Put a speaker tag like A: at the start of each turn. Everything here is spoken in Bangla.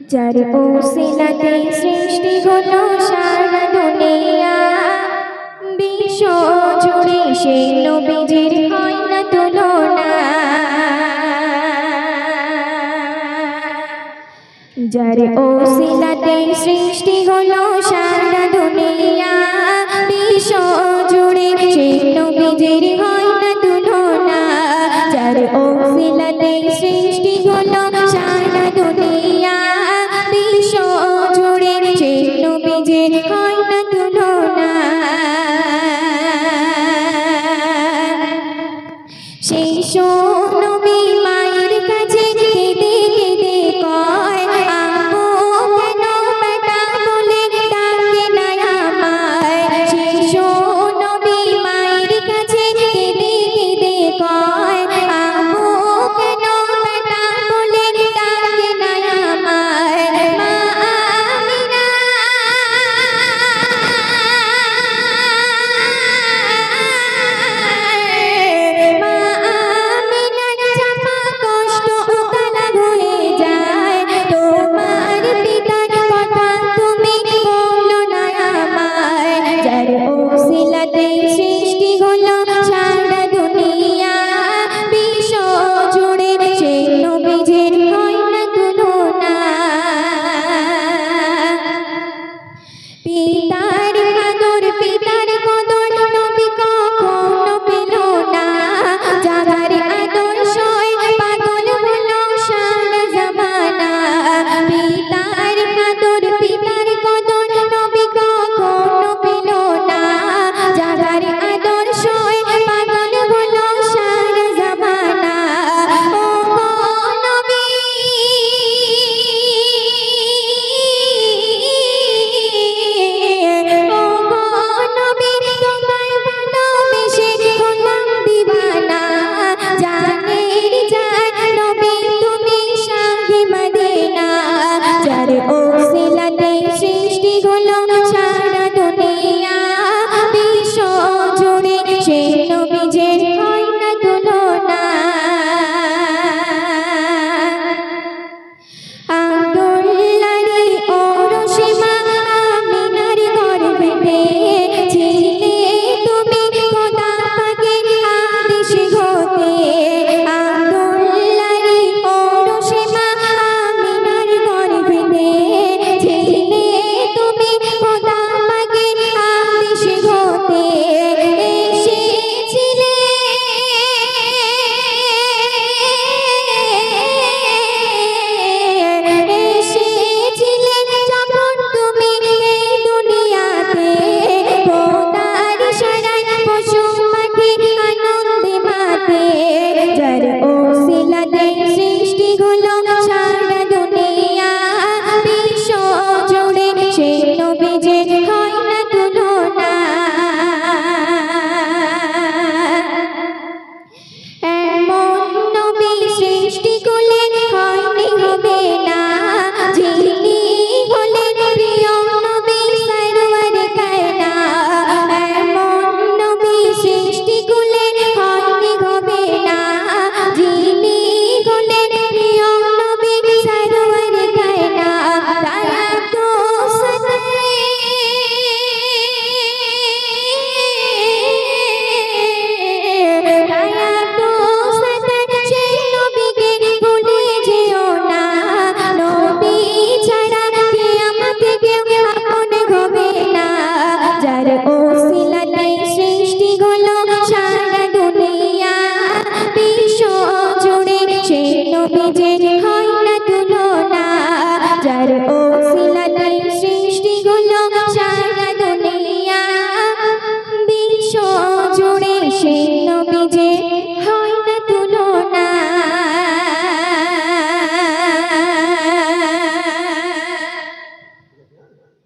A: যার ওসিলাতে সৃষ্টি হলো সারা দুনিয়া, বিশ্ব জুড়ে নবীজির তুলনা। যার সৃষ্টি সারা দুনিয়া, বিশ্ব জুড়ে সেই নবীজির হয় না তুলনা। যার ও তুলনা ও